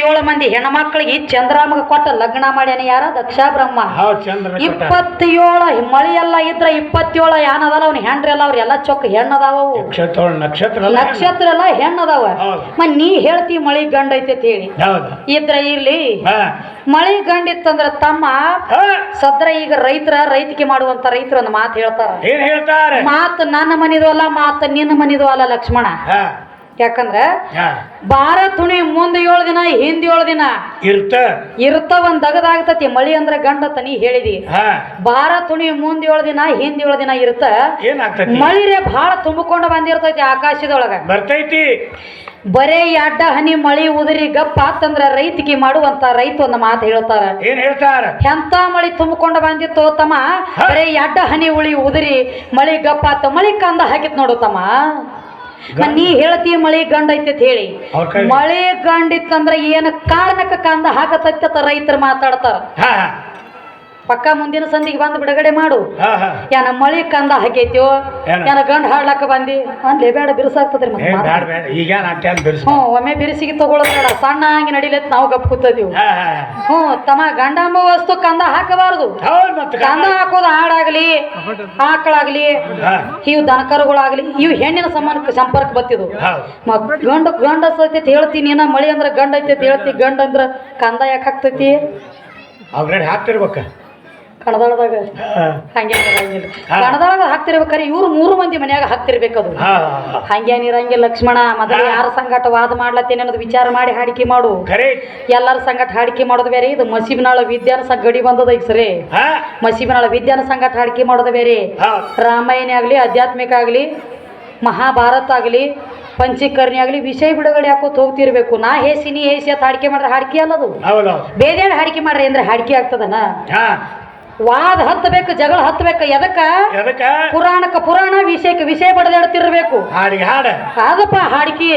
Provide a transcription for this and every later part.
ಏಳು ಮಂದಿ ಹೆಣ್ಮಕ್ಳಿಗೆ ಚಂದ್ರಾಮಗ ಕೊಟ್ಟ ಲಗ್ನ ಮಾಡ್ಯಾನ ಯಾರ? ದಕ್ಷ ಬ್ರಹ್ಮ ಹೌದ್ ಚಂದ್ರ. ಇಪ್ಪತ್ತೇಳು ಮಳಿ ಎಲ್ಲ ಇದ್ರ ಇಪ್ಪತ್ತೇಳು ಯಾನದಲ್ಲ ಅವ್ನ? ಹೆಣ್ರಿ ಎಲ್ಲ ಅವ್ರ ಎಲ್ಲ ಚೊಕ್ಕ ಹೆಣ್ಣದಾವ ಅವು. ನಕ್ಷತ್ರ ನಕ್ಷತ್ರ ಅಲ್ಲ? ನಕ್ಷತ್ರ ಎಲ್ಲ ಹೆಣ್ಣದಾವ ಹೌದು. ನೀ ಹೇಳ್ತಿ ಮಳಿ ಗಂಡ ಐತೆ ಅಂತ ಹೇಳಿ. ಹೌದು. ಇದ್ರ ಇರ್ಲಿ. ಹಾ. ಮಳಿ ಗಂಡ ಇತ್ತಂದ್ರ ತಮ್ಮ ಹಾ. ಸದ್ರ ಈಗ ರೈತರ ರೈತಿಕೆ ಮಾಡುವಂತ ರೈತರು ಒಂದು ಮಾತು ಹೇಳ್ತಾರ. ಏನ್ ಹೇಳ್ತಾರೆ? ಮಾತು ನನ್ನ ಮನಿದು ಅಲ್ಲ ಮಾತು ನಿನ್ನ ಮನಿದು ಅಲ್ಲ ಲಕ್ಷ್ಮಣ. ಹಾ. ಯಾಕಂದ್ರ ಬಾರ ತುಣಿ ಮುಂದೆ ಏಳು ದಿನ ಹಿಂದ್ ಏಳು ದಿನ ಇರ್ತ. ಇರ್ತ ಒಂದ್ ದಗದಾಗ್ತತಿ ಮಳಿ ಅಂದ್ರ ಗಂಡ ತನಿ ಹೇಳಿದಿ. ಬಾರ ತುಣಿ ಮುಂದ ಏಳು ದಿನ ಹಿಂದ್ ಏಳು ದಿನ ಇರ್ತ. ಮಳಿ ರೇ ಭಾಳ ತುಂಬಿಕೊಂಡು ಬಂದಿರ್ತೈತಿ ಆಕಾಶದೊಳಗ. ಬರ್ತೈತಿ. ಬರೇ ಅಡ್ಡ ಹನಿ ಮಳಿ ಉದುರಿ ಗಪ್ಪ ಆತಂದ್ರ ರೈತಿಗೆ ಮಾಡುವಂತ ರೈತ ಒಂದ್ ಮಾತು ಹೇಳ್ತಾರ. ಏನ್ ಹೇಳ್ತಾರ? ಎಂತ ಮಳಿ ತುಂಬಿಕೊಂಡು ಬಂದಿತ್ತು ತಮ್ಮ? ಬರೇ ಅಡ್ಡ ಹನಿ ಉಳಿ ಉದುರಿ ಮಳಿ ಗಪ್ಪ ಆತ ಮಳಿ ಕಂದ ಹಾಕಿತ್ ನೋಡು ತಮ್ಮ. ನೀ ಹೇಳ್ತಿ ಮಳೆ ಗಂಡ ಐತಿ ಅಂತ ಹೇಳಿ. ಮಳೆ ಗಂಡ ಇತ್ತಂದ್ರ ಏನ ಕಾರಣಕ್ಕ ಕಂದ ಹಾಕತೈತ ರೈತರು ಮಾತಾಡ್ತಾರ. ಪಕ್ಕ ಮುಂದಿನ ಸಂದಿಗೆ ಬಂದು ಬಿಡುಗಡೆ ಮಾಡು. ಏನ ಮಳಿ ಕಂದ ಹಾಕೈತ್ಯೋ? ಏನ? ಗಂಡ ಹಾಡ್ಲಕ್ಕ ಬಂದಿ? ಅಂದ್ಲೇ ಬೇಡ ಬಿರುಸಾಗ್ತದ್ರಿ ಹ್ಞೂ ಒಮ್ಮೆ ಬಿರುಸಿಗೆ ತಗೊಳ್ಳೋದ್ ಬೇಡ. ಸಣ್ಣ ಹಂಗೆ ನಡಿಲತ್ ನಾವು ಗಪ್ ಕೂತದೀವಿ ಹ್ಞೂ ತಮ್ಮ ಗಂಡ ಅಂಬ ವಸ್ತು ಕಂದ ಹಾಕಬಾರದು. ಕಂದ ಹಾಕೋದು ಹಾಡಾಗ್ಲಿ ಆಕಳಾಗ್ಲಿ ಇವು ದನಕರುಗಳಾಗ್ಲಿ ಇವು ಹೆಣ್ಣಿನ ಸಂಬಂಧ ಸಂಪರ್ಕ ಬತ್ತಿದ್ವು ಗಂಡ ಗಂಡ ಸೈತಿ ಅಂತ ಹೇಳ್ತೀನಿ ಏನ ಮಳಿ ಅಂದ್ರ ಗಂಡ ಐತಿ ಹೇಳ್ತಿ ಗಂಡ ಅಂದ್ರ ಕಂದ ಯಾಕೆ ಹಾಕ್ತೈತಿ? ಅವ್ರ ಹಾಕ್ತಿರ್ಬೇಕ. ಕಣದಾಳದಾಗ ಹಾ. ಹಂಗೇನ್ ಇರಂಗಿಲ್ಲ. ಕಣದಾಳದಾಗ ಹಾಕ್ತಿರ್ಬೇಕಾರೆ ಇವ್ರು ಮೂರು ಮಂದಿ ಮನ್ಯಾಗ ಹಾಕ್ತಿರ್ಬೇಕದು. ಹಂಗೇನಿರಂಗಿಲ್ಲ ಲಕ್ಷ್ಮಣ ಮೊದಲು. ಯಾರ ಸಂಗಟ ವಾದ ಮಾಡ್ಲತ್ತೇನೆ ಅನ್ನೋದು ವಿಚಾರ ಮಾಡಿ ಹಾಡಿಕೆ ಮಾಡು. ಎಲ್ಲಾರ ಸಂಗಟ ಹಾಡಿಕೆ ಮಾಡೋದು ಬೇರೆ ಇದು ಮಸೀಬಿನಾಳ ವಿದ್ಯಾನ ಸಂಘ ಗಡಿ ಬಂದದ ಈಗ ಸರಿ. ಮಸೀಬಿನಾಳ ವಿದ್ಯಾನ ಸಂಗಟ ಹಾಡಿಕೆ ಮಾಡೋದು ಬೇರೆ. ರಾಮಾಯಣ ಆಗಲಿ ಆಧ್ಯಾತ್ಮಿಕ ಆಗಲಿ ಮಹಾಭಾರತ ಆಗಲಿ ಪಂಚೀಕರ್ಣಿ ಆಗಲಿ ವಿಷಯ ಬಿಡುಗಡೆ ಹಾಕೋತ ಹೋಗ್ತಿರ್ಬೇಕು. ನಾ ಹೇಸಿ ನೀ ಹೇಸಿ ಅಂತ ಹಾಡಿಕೆ ಮಾಡಿದ್ರೆ ಹಾಡಿಕೆ ಅಲ್ಲದು. ಬೇದೇಳ ಹಾಡಿಕೆ ಮಾಡ್ರಿ ಅಂದ್ರೆ ಹಾಡಿಕೆ ಆಗ್ತದನಾ? ವಾದ ಹತ್ತಬೇಕು ಜಗಳ ಹತ್ತಬೇಕು ಎದಕ್ಕ? ಎದಕ್ಕ? ಪುರಾಣಕ್ಕ ಪುರಾಣ ವಿಷಯಕ್ಕೆ ವಿಷಯ ಬಡದಾಡ್ತಿರ್ಬೇಕು. ಹಾಡಿಗೆ ಹಾಡ. ಅದಪ್ಪ ಹಾಡಿಕೆ.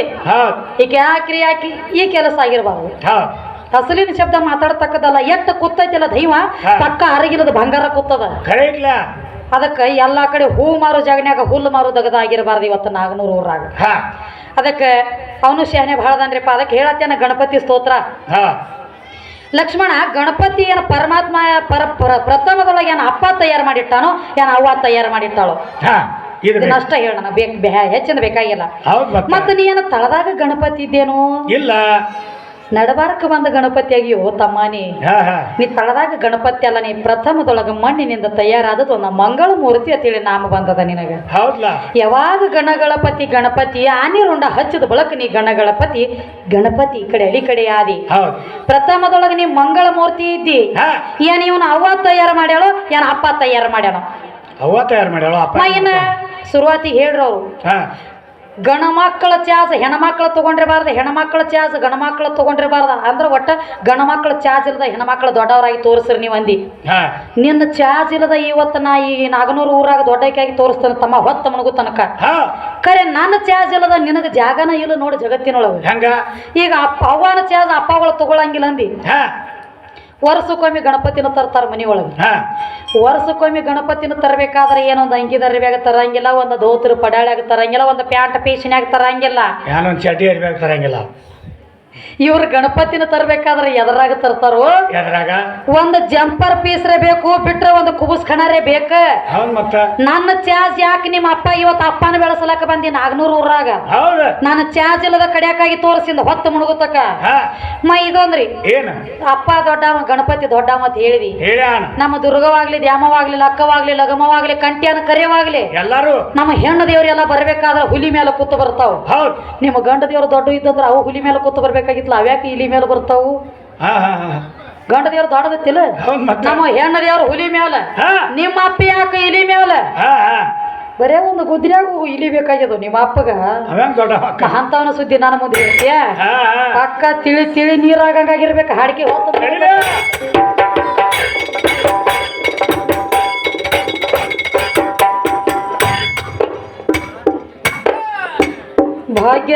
ಯಾಕ್ರಿ ಯಾಕಿ ಈ ಕೆಲಸ ಆಗಿರ್ಬಾರ್ದು. ಹಸಲಿನ ಅಸಲಿನ ಶಬ್ದ ಮಾತಾಡ್ತಕ್ಕದಲ್ಲ ಎತ್ತ ಕುತ್ತೈತಿಲ್ಲ ದೈವ? ಪಕ್ಕ ಅರಗಿಲ್ಲದ ಬಂಗಾರ ಕುತ್ತದ ಅದಕ್ಕೆ ಎಲ್ಲಾ ಕಡೆ ಹೂ ಮಾರೋ ಜಾಗನ್ಯಾಗ ಹುಲ್ಲು ಮಾರೋ ದಗದ ಆಗಿರಬಾರ್ದು ಇವತ್ತು ನಾಗನೂರು ಊರಾಗ. ಅದಕ್ಕೆ ಅವನು ಶಹನೆ ಭಾಳದನ್ರಿಪ್ಪ ಅದಕ್ಕೆ ಹೇಳತ್ತೇನ ಗಣಪತಿ ಸ್ತೋತ್ರ? ಲಕ್ಷ್ಮಣ ಗಣಪತಿ ಏನು ಪರಮಾತ್ಮ ಪರ ಪರ ಪ್ರಥಮದೊಳಗೆ ಏನು ಅಪ್ಪ ತಯಾರು ಮಾಡಿಟ್ಟಾನೋ ಏನು ಅವ್ವ ತಯಾರು ಮಾಡಿಟ್ಟಾಳೋ? ಅಷ್ಟ ಹೇಳೋಣ ಬೇಕು ಹೆಚ್ಚಿನ ಬೇಕಾಗಿಲ್ಲ. ಮತ್ತೆ? ನೀ ಏನು ತಳದಾಗ ಗಣಪತಿ ಇದ್ದೇನು? ಇಲ್ಲ. ನಡಬಾರಕ ಬಂದ ಗಣಪತಿ ಆಗಿಯೋ ತಮ್ಮನಿ. ನೀ ತಳದಾಗ ಗಣಪತಿ ಅಲ್ಲ ನೀ ಪ್ರಥಮದೊಳಗ ಮಣ್ಣಿನಿಂದ ತಯಾರಾದದ್ದು ಒಂದು ಮಂಗಳ ಮೂರ್ತಿ ಅಂತೇಳಿ ನಾಮ ಬಂದದ ನಿನಗ. ಯಾವಾಗ ಗಣಗಣಪತಿ ಗಣಪತಿ ಆನೆ ರುಂಡ ಹಚ್ಚಿದ ಬಳಕ ನೀ ಗಣಗಣಪತಿ ಗಣಪತಿ ಈ ಕಡೆ ಅಲಿ ಕಡೆ ಆದಿ. ಪ್ರಥಮದೊಳಗ ನೀ ಮಂಗಳ ಮೂರ್ತಿ ಇದ್ದಿ. ಏನ್ ಇವನು ಅವ್ವ ತಯಾರು ಮಾಡ್ಯಾಳೋ ಏನ್ ಅಪ್ಪ ತಯಾರು ಮಾಡ್ಯಾನೋ. ಅವ್ವ ತಯಾರು ಮಾಡ್ಯಾಳೋ ಅಪ್ಪ ಏನ ಶುರುವಾತಿ ಹೇಳ್ರವ್ರು. ಗಣಮಕ್ಕಳ ಚಾಸ್ ಹೆಣ್ಮಕ್ಳು ತಗೊಂಡಿರಬಾರ್ದು ಹೆಣ್ಮಕ್ಳ ಚಾಸ್ ಗಣಮಕ್ಕಳ ತಗೊಂಡಿರಬಾರ್ದು. ಅಂದ್ರೆ ಒಟ್ಟ ಗಣಮಕ್ಳ ಚಾರ್ಜ್ ಇಲ್ಲದ ಹೆಣ್ಮಕ್ಳು ದೊಡ್ಡವರಾಗಿ ತೋರಿಸ್ರಿ ನೀವು ಅಂದಿ. ನಿನ್ನ ಚಾರ್ಜ್ ಇಲ್ಲದ ಇವತ್ತು ನಾ ಈ ನಾಗನೂರು ಊರಾಗ ದೊಡ್ಡಕ್ಕಾಗಿ ತೋರಿಸ್ತೇನೆ ತಮ್ಮ ಹೊತ್ತ ಮಣಗು ತನಕ. ಖರೆ ನನ್ನ ಚಾರ್ಜ್ ಇಲ್ಲದ ನಿನಗೆ ಜಾಗನ ಇಲ್ಲ ನೋಡಿ ಜಗತ್ತಿನೊಳಗೆ. ಹೆಂಗ? ಈಗ ಅಪ್ಪ ಅವ್ವನ ಚಾರ್ಜ್ ಅಪ್ಪಗಳು ತಗೊಳಂಗಿಲ್ಲ ಅಂದಿ. ವರ್ಷಕ್ಕೊಮ್ಮೆ ಗಣಪತಿನ ತರ್ತಾರೆ ಮನೆಯೊಳಗೆ. ವರ್ಷಕ್ಕೊಮ್ಮೆ ಗಣಪತಿನ ತರಬೇಕಾದ್ರೆ ಏನೊಂದು ಅಂಗಿ ದರ್ಬ್ಯಾಗ ತರಂಗಿಲ್ಲ ಒಂದು ಧೋತ್ರ ಪಡಾಳ್ಯಾಗ ತರಂಗಿಲ್ಲ ಒಂದು ಪ್ಯಾಂಟ್ ಪೀಸಿನ್ಯಾಗ ತರಂಗಿಲ್ಲ. ಏನೊಂದು ಚಡ್ಡಿ ಆಗ ತರಂಗಿಲ್ಲ. ಇವ್ರು ಗಣಪತಿನ ತರಬೇಕಾದ್ರೆ ಎದರಾಗ ತರ್ತಾರೋ? ಎದ್ರಾಗ? ಒಂದು ಜಂಪರ್ ಪೀಸ್ರೇ ಬೇಕು ಬಿಟ್ರೆ ಒಂದು ಕುಬುಸ್ ಖಣರೇ ಬೇಕ. ಹೌದ್ ಮತ್ತ. ನನ್ನ ಚಾಜ್ ಯಾಕೆ ನಿಮ್ಮ ಅಪ್ಪ ಇವತ್ತು ಅಪ್ಪನ ಬೆಳೆಸಲಕ ಬಂದಿ ನಾಗ್ನೂರು ಊರಾಗ? ಹೌದು. ನಾನು ಚಾರ್ಜ್ ಇಲ್ಲದ ಕಡಿಯಾಕಾಗಿ ತೋರಿಸಿಂದ ಹೊತ್ತು ಮುಳುಗುತ್ತಕ್ಕ ಹಾ. ಮ ಇದೊಂದ್ರಿ. ಏನ? ಅಪ್ಪ ದೊಡ್ಡವ ಗಣಪತಿ ದೊಡ್ಡವ ಅಂತ ಹೇಳಿದಿ. ಹೇಳ್ಯಾನ ನಮ್ಮ ದುರ್ಗವಾಗ್ಲಿ ದ್ಯಾಮವಾಗ್ಲಿ ಲಕ್ಕವಾಗ್ಲಿ ಲಗಮವಾಗ್ಲಿ ಕಂಟ್ಯಾನ ಕರೆಯವಾಗ್ಲಿ ಎಲ್ಲಾರು. ನಮ್ಮ ಹೆಣ್ಣು ದೇವ್ರೆಲ್ಲ ಬರ್ಬೇಕಾದ್ರೆ ಹುಲಿ ಮೇಲೆ ಕೂತು ಬರ್ತಾವ. ಹೌದ್. ನಿಮ್ಮ ಗಂಡ ದೇವ್ರು ದೊಡ್ಡ ಇದ್ದಂದ್ರೆ ಅವು ಹುಲಿ ಮೇಲೆ ಕೂತು ಬರ್ಬೇಕಾಗಿತ್ತಲ್ಲ ಅವ್ಯಾಕೆ ಇಲಿ ಮೇಲೆ ಬರ್ತಾವು? ಗಂಡ ದೇವ್ರು ದೊಡ್ಡದಿತ್ತಿಲ್ಲ ಹೌದ್ ನಮ್ಮ ಹೆಣ್ಣ ದೇವ್ರು ಹುಲಿ ಮೇಲೆ ನಿಮ್ಮ ಅಪ್ಪ ಯಾಕೆ ಇಲಿ ಮೇಲೆ ಬರೇ ಒಂದು ಗುದ್ರಿಯಾಗ ಇಲಿ ಬೇಕಾಗ್ಯದ ನಿಮ್ಮ ಅಪ್ಪಗ? ಅಂತವನ ಸುದ್ದಿ ನನ್ನ ಮುಂದೆ. ಅಕ್ಕ ತಿಳಿ ತಿಳಿ ನೀರಾಗಂಗಾಗಿರ್ಬೇಕು ಹಾಡಿಕೆ ಹೊತ್ತು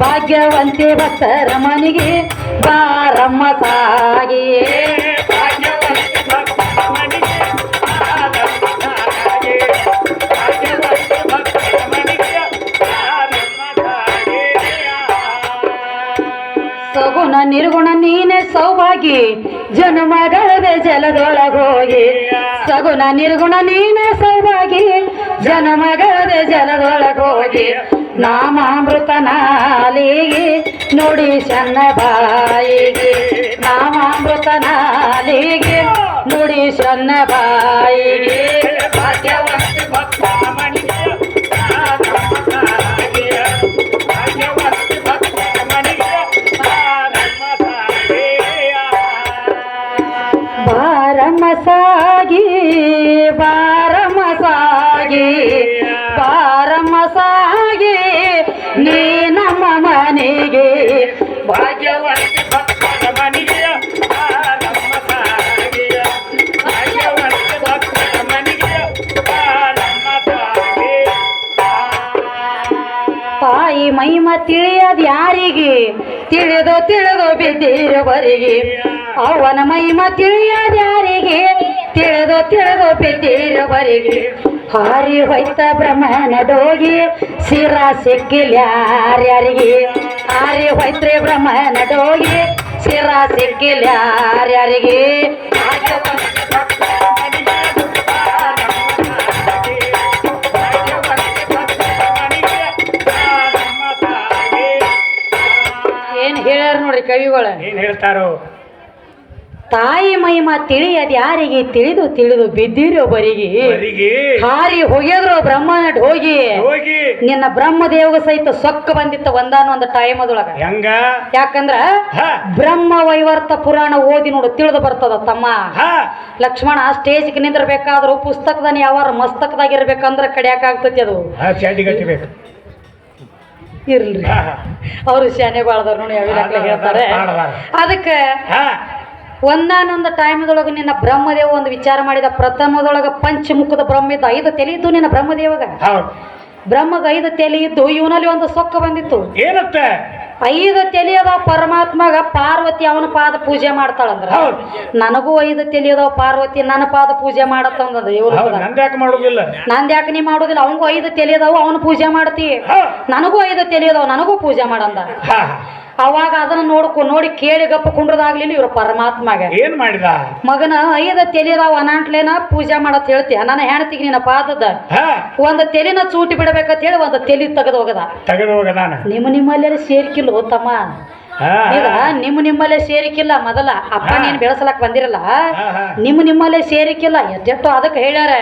ಭಾಗ್ಯವಂತಿ ಭಕ್ತರ ಮನೆಗೆ ಬಾರಮ್ಮ ತಾಗಿ. ಸಗುಣ ನಿರ್ಗುಣ ನೀನೆ ಸೌಭಾಗಿ ಜನ್ಮಗಳದೆ ಜಲದೊಳಗೋಗಿ ಸಗುಣ ನಿರ್ಗುಣ ನೀನೆ ಸೌಭಾಗಿ ಜನ್ಮಗಳದೆ ಜಲದೊಳಗೋಗಿ ನಾಮಾಮೃತ ನಾಲಿಗೆ ನುಡಿ ಸಣ್ಣ ಬಾಯಿಗೆ. ನಾಮಾಮೃತನಾಲಿಗೆ ನುಡಿ ಸಣ್ಣ ಬಾಯಿಗೆ. ಸಾಗಿ ನೀ ನಮ್ಮ ಮನೆಗೆ ಭಾಗ್ಯವಾಗಿ ಭಕ್ತರ ಮನೆಗೆ ತಾಯಿ. ಭಕ್ತರ ಮನೆಗೆ ಮೈಮ ತಿಳಿಯದ ಯಾರಿಗೆ? ತಿಳಿದು ತಿಳಿದು ಬಿದ್ದಿರುವರಿಗೆ ಅವನ ಮಹಿಮ ತಿಳಿಯದ ಯಾರಿಗೆ? ತಿಳಿದು ತಿಳಿದು ಬಿದ್ದಿರುವರಿಗೆ ಹಾರಿ ಹೊಯ್ತ ಬ್ರಹ್ಮನ ಡೋಗಿ, ಸಿರ ಸಿಕ್ಕಿಲ್ಲ ಯಾರ್ಯಾರಿಗೆ ಹಾರಿ ಹೋಯ್ತ್ರಿ ಬ್ರಹ್ಮನ ಡೋಗಿ, ಸಿರ ಸಿಕ್ಕಿಲ್ಲ ಯಾರ್ಯಾರಿಗೆ ಭಾಗ್ಯವಂತ ಭಕ್ತರ ಮನೆಗೆ ಬಾರಮ್ಮ ತಾಯಿ. ಭಾಗ್ಯವಂತ ಭಕ್ತರ ಮನೆಗೆ ಬಾರಮ್ಮ ತಾಯಿ. ಏನ್ ಹೇಳ್ಯಾರ ನೋಡ್ರಿ ಕವಿಗಳು ಏನ್ ಹೇಳ್ತಾರೋ ತಾಯಿ ಮಹಿಮ ತಿಳಿಯದ ಯಾರಿಗೆ? ತಿಳಿದು ತಿಳಿದು ಬಿದ್ದಿರೋಬರಿಗೆ ಬರಿಗೆ. ಹಾರಿ ಹೋಗ್ಯದ್ರು ಬ್ರಹ್ಮ ಹೋಗಿ. ಹೋಗಿ. ನಿನ್ನ ಬ್ರಹ್ಮದೇವಗ ಸಹಿತ ಸೊಕ್ಕ ಬಂದಿತ್ತು ಒಂದಾನೊಂದು ಟೈಮ್ ಅದೊಳಗ ಹೆಂಗ? ಯಾಕಂದ್ರ ಬ್ರಹ್ಮ ವೈವರ್ತ ಪುರಾಣ ಓದಿ ನೋಡು ತಿಳಿದು ಬರ್ತದ ತಮ್ಮ. ಲಕ್ಷ್ಮಣ ಸ್ಟೇಜ್ಗೆ ನಿಂದ್ರಬೇಕಾದ್ರು ಪುಸ್ತಕದಾನ ಯಾವಾರ ಮಸ್ತಕದಾಗಿರ್ಬೇಕಂದ್ರ ಕಡಿಯಾಕ ಆಗ್ತತಿ ಅದು. ಇರ್ಲಿ. ಅವ್ರು ಶಾನೆ ಬಾಳದವ್ರು ನೋಡಿ ಹೇಳ್ತಾರೆ. ಅದಕ್ಕೆ ಒಂದಾನೊಂದು ಟೈಮ್ದೊಳಗೆ ನಿನ್ನ ಬ್ರಹ್ಮದೇವ ಒಂದು ವಿಚಾರ ಮಾಡಿದ. ಪ್ರಥಮದೊಳಗೆ ಪಂಚಮುಖದ ಬ್ರಹ್ಮ ಇದ್ದ. ಐದು ತಲೆ ನಿನ್ನ ಬ್ರಹ್ಮದೇವಗ. ಬ್ರಹ್ಮಗ ಐದು ತಲೆ ಇದ್ದು ಇವನಲ್ಲಿ ಒಂದು ಸೊಕ್ಕ ಬಂದಿತ್ತು. ಏನತ್ತೆ? ಐದು ತಲೆ ಅದಾವ ಪರಮಾತ್ಮಗ ಪಾರ್ವತಿ ಅವನ ಪಾದ ಪೂಜೆ ಮಾಡ್ತಾಳಂದ್ರ. ನನಗೂ ಐದು ತಲೆ ಅದಾವ ಪಾರ್ವತಿ ನನ್ನ ಪಾದ ಪೂಜೆ ಮಾಡತ್ತಂದದ ಇವ್ರ. ನಂದ್ಯಾಕೆ ಮಾಡೋದಿಲ್ಲ? ನಂದ್ ಯಾಕೆ ನೀ ಮಾಡೋದಿಲ್ಲ ಅವಂಗೂ ಐದು ತಲೆ ಅದಾವ ಅವನು ಪೂಜೆ ಮಾಡ್ತಿ. ನನಗೂ ಐದು ತಲೆ ಅದಾವ ನನಗೂ ಪೂಜೆ ಮಾಡಂದ. ಅವಾಗ ಅದನ್ನ ನೋಡ್ಕೊ ನೋಡಿ ಕೇಳಿ ಗಪ್ಪ ಕುಂಡ್ರದಾಗ್ಲಿಲ್ಲ ಇವ್ರ ಪರಮಾತ್ಮಗ. ಏನ್ ಮಾಡಿದ? ಮಗನ ಐದ ತೆಲಿದಾವ ಅನಾಂಟ್ಲೇನ ಪೂಜೆ ಮಾಡತ್ ಹೇಳ್ತೀಯ ನನ್ನ ಹೆಣ್ತಿಗೆ ನಿನ್ನ ಪಾದದ ಒಂದ್ ಒಂದು ತೆಲಿನ ಚೂಟಿ ಬಿಡಬೇಕಂತ ಹೇಳಿ ಒಂದು ತೆಲಿ ತೆಗೆದು ಹೋಗದ. ತೆಗೆದು ಹೋಗ ನಾನು. ನಿಮ್ಮ ನಿಮ್ಮಲ್ಲೇ ಸೇರಿಕಿಲ್ಲ ತಮ್ಮ? ಈಗ ನಿಮ್ಮ ನಿಮ್ಮಲ್ಲೇ ಸೇರಿಕಿಲ್ಲ ಮೊದಲ. ಅಪ್ಪ. ನೀನ್ ಬೆಳೆಸಲಕ್ ಬಂದಿರಲ್ಲ. ನಿಮ್ಮ ನಿಮ್ಮಲ್ಲೇ ಸೇರಿಕಿಲ್ಲ. ಎದ್ದೆಟ್ಟು ಅದಕ್ಕೆ ಹೇಳ್ಯಾರ.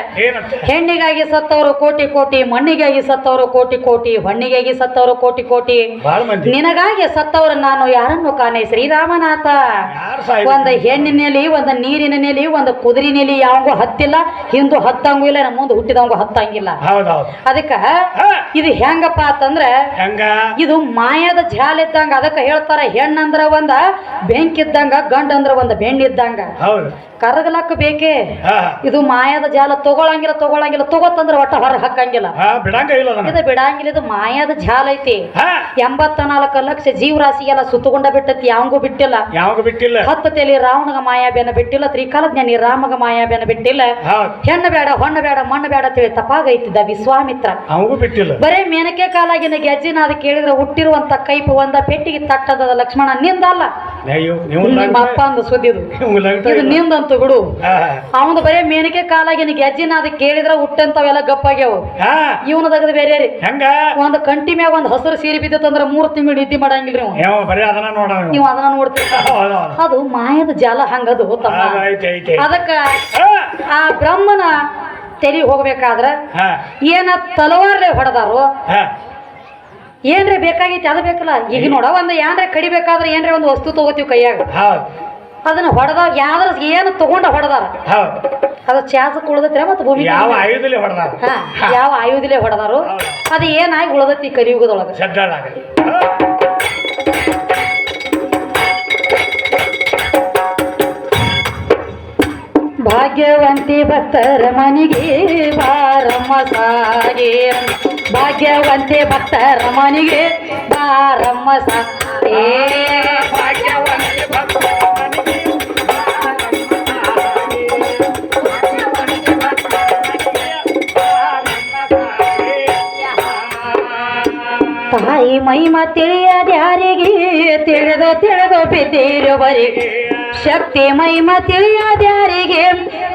ಹೆಣ್ಣಿಗಾಗಿ ಸತ್ತವರು ಕೋಟಿ ಕೋಟಿ ಮಣ್ಣಿಗಾಗಿ ಸತ್ತವರು ಕೋಟಿ ಕೋಟಿ ಹೊಣ್ಣಿಗಾಗಿ ಸತ್ತವರು ಕೋಟಿ ಕೋಟಿ. ನಿನಗಾಗಿ ಸತ್ತವರು ನಾನು ಯಾರನ್ನು ಕಾಣೆ? ಶ್ರೀರಾಮನಾಥ. ಒಂದ್ ಹೆಣ್ಣಿನಲ್ಲಿ ಒಂದು ನೀರಿನ ನೆಲಿ ಒಂದು ಕುದುರೆ ನೆಲಿ ಯಾವಂಗೂ ಹತ್ತಿಲ್ಲ. ಹಿಂದೂ ಹತ್ತಂಗೂ ಇಲ್ಲ ನಮ್ಮ ಮುಂದೆ ಹುಟ್ಟಿದವಂಗೂ ಹತ್ತಂಗಿಲ್ಲ. ಅದಕ್ಕ ಇದು ಹೆಂಗಪ್ಪ ಅಂತಂದ್ರೆ ಇದು ಮಾಯದ ಜಾಲ ಇದ್ದಂಗ ಅದಕ್ಕೆ ಹೇಳ್ತಾರ ಹೆಣ್ಣಂದ್ರ ಒಂದ ಬೆಂಕಿ ಇದ್ದಂಗ ಗಂಡ ಅಂದ್ರ ಒಂದ ಬೆಣ್ಣೆ ಇದ್ದಂಗ ಹೌದು. ಕರಗಲಕ್ಕ ಬೇಕೇ? ಹ. ಇದು ಮಾಯಾದ ಜಾಲ ತಗೊಳಂಗಿಲ್ಲ ತಗೊಳಂಗಿಲ್ಲ ತಗೋತಂದ್ರ ಒಟ್ಟ ಹೊರ ಹಾಕಂಗಿಲ್ಲ. ಹ ಬಿಡಂಗ ಇಲ್ಲ ಅದನ್ನ ಇದು ಬಿಡಂಗಿಲ್ಲ ಇದು ಮಾಯಾದ ಜಾಲ ಐತಿ. ಹ. ಎಂಬತ್ತ ನಾಲ್ಕು ಲಕ್ಷ ಜೀವರಾಶಿಗೆಲ್ಲ ಸುತ್ತಗೊಂಡ ಬಿಟ್ಟತಿ ಯಾವಂಗೂ ಬಿಟ್ಟಿಲ್ಲ. ಯಾವಾಗ ಬಿಟ್ಟಿಲ್ಲ. ಹತ್ತು ತಲೆ ರಾವಣಗ ಮಾಯಾಬೇನ ಬಿಟ್ಟಿಲ್ಲ ತ್ರಿಕಾಲಜ್ಞಾನಿ ರಾಮಗ ಮಾಯಾಬೇನ ಬಿಟ್ಟಿಲ್ಲ. ಹೆಣ್ಣ ಹೆಣ್ಣು ಬೇಡ ಹೊಣ್ಣ ಬೇಡ ಮಣ್ಣು ಬೇಡ ತಿಳಿ ತಪ್ಪಾಗೈತಿದ್ದ ವಿಶ್ವಾಮಿತ್ರ. ಅವಂಗೂ ಬಿಟ್ಟಿಲ್ಲ. ಬರೇ ಮೇನಕೆ ಕಾಲಾಗಿನ ಗೆಜ್ಜಿನ ಅದು ಕೇಳಿದ್ರೆ ಹುಟ್ಟಿರುವಂತ ಕೈಪು ಒಂದ ಪೆಟ್ಟಿಗೆ ತಟ್ಟದ ಲಕ್ಷ್ಮಣ ನಿಂದಲ್ಲ. ನಿಮ್ಮ ಅಪ್ಪ ಅಂದ ಸುದ್ದಿದು ಇದು. ನಿಂದಂತು ಬಿಡು. ಬರೇ ಮೇನಕೆ ಕಾಲಾಗಿನ ಗೆಜ್ಜಿನ ಅದು ಕೇಳಿದ್ರೆ ಹುಟ್ಟಂತವೆಲ್ಲ ಗಪ್ಪಾಗ್ಯಾವ. ಹ. ಇವನ ತೆಗೆದು ಬೇರೆ ರೀ ಹೆಂಗ? ಒಂದು ಕಂಟಿ ಮ್ಯಾಗ ಒಂದು ಹಸಿರು ಸೀರೆ ಬಿದ್ದತ್ತಂದ್ರ ಮೂರು ತಿಂಗಳು ನಿದ್ದೆ ಮಾಡಂಗಿಲ್ರಿ ನೀವು ಅದನ್ನ ನೋಡ ನೀವು. ಅದನ್ನ ನೋಡ್ತೀರ. ಅದು ಮಾಯದ ಜಾಲ ಹಂಗದು ಅದಕ್ಕ ಆ ಬ್ರಹ್ಮನ ತೆಲಿ ಹೋಗ್ಬೇಕಾದ್ರ ಏನ ತಲವಾರ್ಲೆ ಹೊಡೆದಾರು ಏನ್ರೆ ಬೇಕಾಗೈತಿ ಅದು ಬೇಕಲ್ಲ. ಈಗ ನೋಡ ಒಂದು ಏನ್ರೆ ಕಡಿಬೇಕಾದ್ರೆ ಏನ್ರೆ ಒಂದು ವಸ್ತು ತಗೋತೀವಿ ಕೈಯಾಗ. ಅದನ್ನ ಹೊಡೆದಾಗ ಯಾವ್ದ್ರ ಏನು ತಗೊಂಡ ಹೊಡೆದಾರ. ಅದು ಚಾಸ ಉಳದತ್ರ ಮತ್ತೆ ಭೂಮಿ ಯಾವ ಆಯುಧಲೆ ಹೊಡೆದಾರ. ಯಾವ ಆಯುಧಲೆ ಹೊಡೆದಾರು. ಅದು ಏನಾಗಿ ಉಳದತ್ತಿ ಕರಿಯುಗದೊಳಗ ಭಾಗ್ಯವಂತಿ ಭಕ್ತರ ಮನಿಗೆ ಬಾರಮ್ಮ ಸಾಗೆ ಭಾಗ್ಯವಂತಿ ಭಕ್ತ ರಮನಿಗೆ ಬಾರಮ್ಮ ಭಾಗ್ಯವಂತೆ ತಾಯಿ ಮಹಿಮ ತಿಳಿಯದ್ಯಾರಿಗೆ ತಿಳಿದು ತಿಳಿದು ಬಿದ್ದಿರುವರಿಗೆ ಶಕ್ತಿ ಮಹಿಮ ತಿಳಿಯದ್ಯಾರಿಗೆ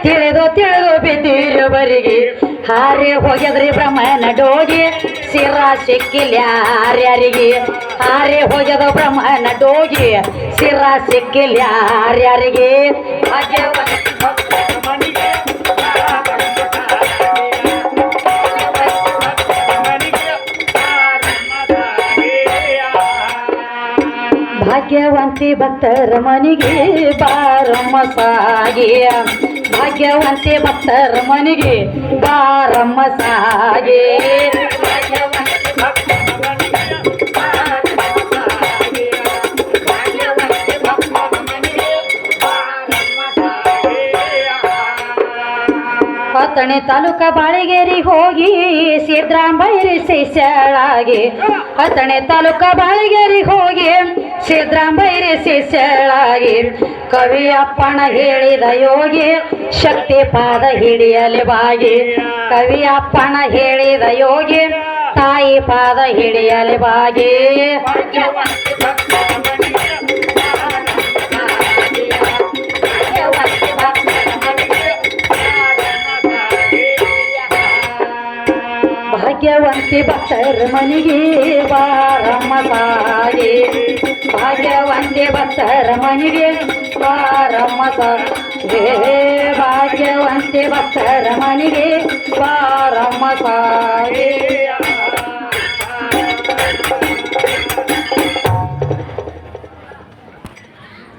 ತಿಳಿದು ತಿಳಿದು ಬಿದ್ದಿರುವರಿಗೆ ಹಾರಿ ಹೋಗಿದ್ರಿ ಬ್ರಹ್ಮನ ಡೋಗಿ ಸಿರ ಸಿಕ್ಕಿಲ್ಲ ಯಾರ್ಯಾರಿಗೆ ಹಾರಿ ಹೋಗ್ಯದ ಬ್ರಹ್ಮನ ಡೋಗಿ ಸಿರ ಸಿಕ್ಕಿಲ್ಲ ಯಾರ್ಯಾರಿಗೆ ಭಾಗ್ಯವಂತಿ ಭಕ್ತರ ಮನಿಗೆ ಬಾರಮ್ಮ ಸಾಗಿಯ ಭಾಗ್ಯವಂತಿ ಭಕ್ತರ ಮನಿಗೆ ಬಾರಮ್ಮ ಸಾಗೆ. ಪತ್ತಣೆ ತಾಲೂಕ ಬಾಳಿಗೇರಿ ಹೋಗಿ ಸಿದ್ದರಾಮಯ್ಯ ಶಿಷ್ಯಳಾಗಿ. ಹತ್ತನೇ ತಾಲೂಕ ಬಾಳಿಗೇರಿ ಹೋಗಿ ಸಿದ್ರಾಂಬೈರಿ ಶಿಷ್ಯಳಾಗಿ ಕವಿ ಅಪ್ಪಣ ಹೇಳಿದ ಯೋಗಿ ಶಕ್ತಿ ಪಾದ ಹಿಡಿಯಲಿ ಬಾಗಿ ಕವಿ ಅಪ್ಪಣ ಹೇಳಿದ ಯೋಗಿ ತಾಯಿ ಪಾದ ಹಿಡಿಯಲಿ ಬಾಗಿ ಭಾಗ್ಯವಂತಿ ಭಕ್ತರ ಮನಿಗೆ ಬಾರಮ್ಮ ತಾಯಿ ಭಾಗ್ಯವಂತಿ ಭಕ್ತರ ಮನಿಗೆ ಬಾರಮ್ಮ ಸಾಗೆ ಭಾಗ್ಯವಂತಿ ಭಕ್ತರ ಮನಿಗೆ ಬಾರಮ್ಮ ಸಾಗೆ